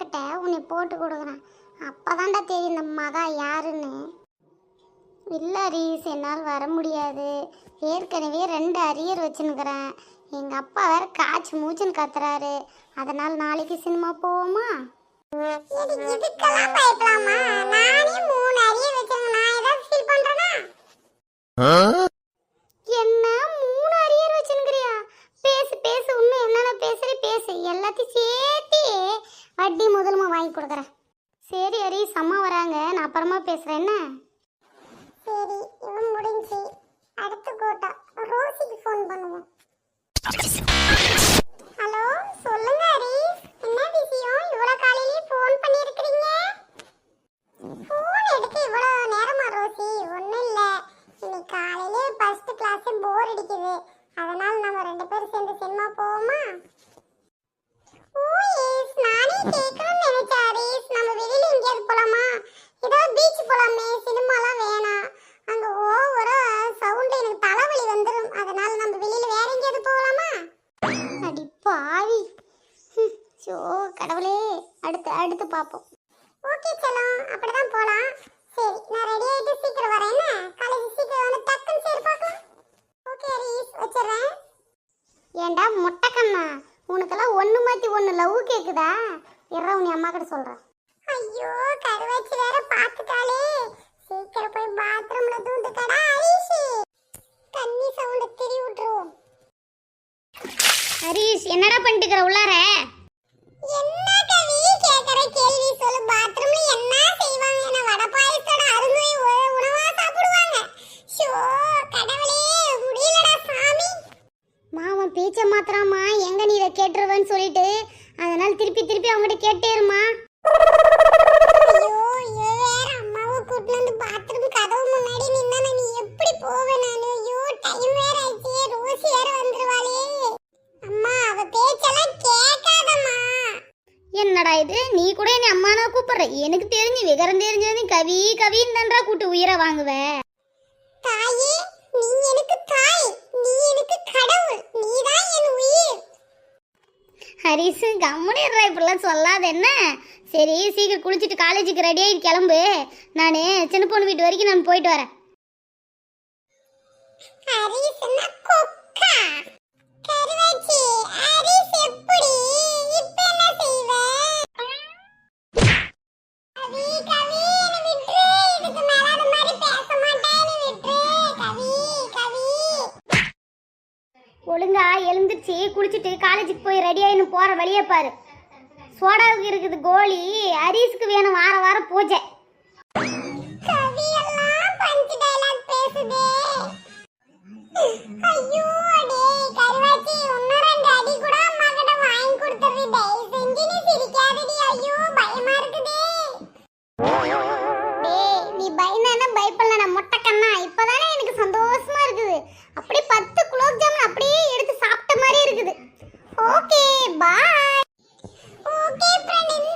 கிட்ட உன்னை போட்டு கொடுக்குறேன். அப்போ தான்டா தெரியும் இந்த மகா யாருன்னு. இல்லை ரீஸ் என்னால் வர முடியாது. ஏற்கனவே ரெண்டு அரியர் வச்சுன்னுக்கிறேன். எங்கள் அப்பா வேற காய்ச்சி மூச்சுன்னு கத்துறாரு. அதனால் நாளைக்கு சினிமா போவோமா? இதுக்கெல்லாம் பயப்படாமா நானே மூணு அரிய வச்சிருக்கேன். நான் ஏதாவது ஃபீல் பண்ணுறேன்னா வாங்கி கொடுக்குறேன். சரி ஹரி அம்மா வராங்க. நான் அப்புறமா பேசுகிறேன் என்ன? சரி இவன் முடிஞ்சு அடுத்த கூட்டம் ரோசிக்கு ஃபோன் பண்ணுவோம். ஹலோ சொல்லுங்க ஹரி என்ன விஷயம்? இவ்வளோ காலையிலேயே ஃபோன் பண்ணியிருக்கிறீங்க? ஃபோன் எடுக்க இவ்வளோ நேரமா ரோசி ஒன்றும் இல்லை. இன்னைக்கு காலையிலே ஃபர்ஸ்ட் கிளாஸே போர் அடிக்குது. அதனால் நம்ம ரெண்டு பேரும் சேர்ந்து சினிமா போவோமா? ஓ எஸ் நானே கேட்குறேன் ஐயோ கடவுளே. அடுத்து அடுத்து பார்ப்போம் ஓகே செல்லம். அப்படிதான் போலாம். சரி நான் ரெடி ஆயிட்டு சீக்கிரம் வரேன் என்ன? காலேஜ் சீக்கிரம் வந்து டக்குன்னு சரி பார்க்கலாம். ஓகே ரீஸ் வச்சிடுறேன். ஏண்டா முட்டைக்கண்ணா? உனக்கெல்லாம் ஒன்று மாற்றி ஒன்று லவ் கேட்குதா இறா உன் அம்மா கிட்ட சொல்கிறேன் ஐயோ கருவாச்சி வேற பார்த்துட்டாலே சீக்கிரம் போய் பாத்ரூம்ல தூண்டுக்கடா ஹரிஷி. தண்ணி சவுண்ட் திரி விட்டுருவோம் ஹரிஷ் என்னடா பண்ணிட்டு இருக்கிற உள்ளார? ரோசி வேற வந்துருவாளே. அம்மா அவ பேச்செல்லாம் கேட்காதம்மா. என்னடா இது? நீ கூட என்ன அம்மானா கூப்பிடுற? எனக்கு தெரிஞ்சு விகரம் தெரிஞ்சது கவி கவின்னு தான்டா கூட்டு உயிரை வாங்குவ. தாயே நீ எனக்கு தாய். நீ எனக்கு கடவுள். நீ தான் என் உயிர். ஹரிசு கம்முனிடுறா இப்படிலாம் சொல்லாத என்ன? சரி சீக்கிரம் குளிச்சுட்டு காலேஜுக்கு ரெடி ஆகிட்டு கிளம்பு. நான் சின்ன பொண்ணு வீட்டு வரைக்கும் நான் போயிட்டு வரேன். ஒழுங்கா எழுந்துருச்சு குளிச்சுட்டு காலேஜுக்கு போய் ரெடி ஆயின்னு போகிற வழியே பாரு. சோடாவுக்கு இருக்குது கோலி அரிசுக்கு வேணும் வார வாரம் பூஜை. Okay bye okay பிரணிந்தா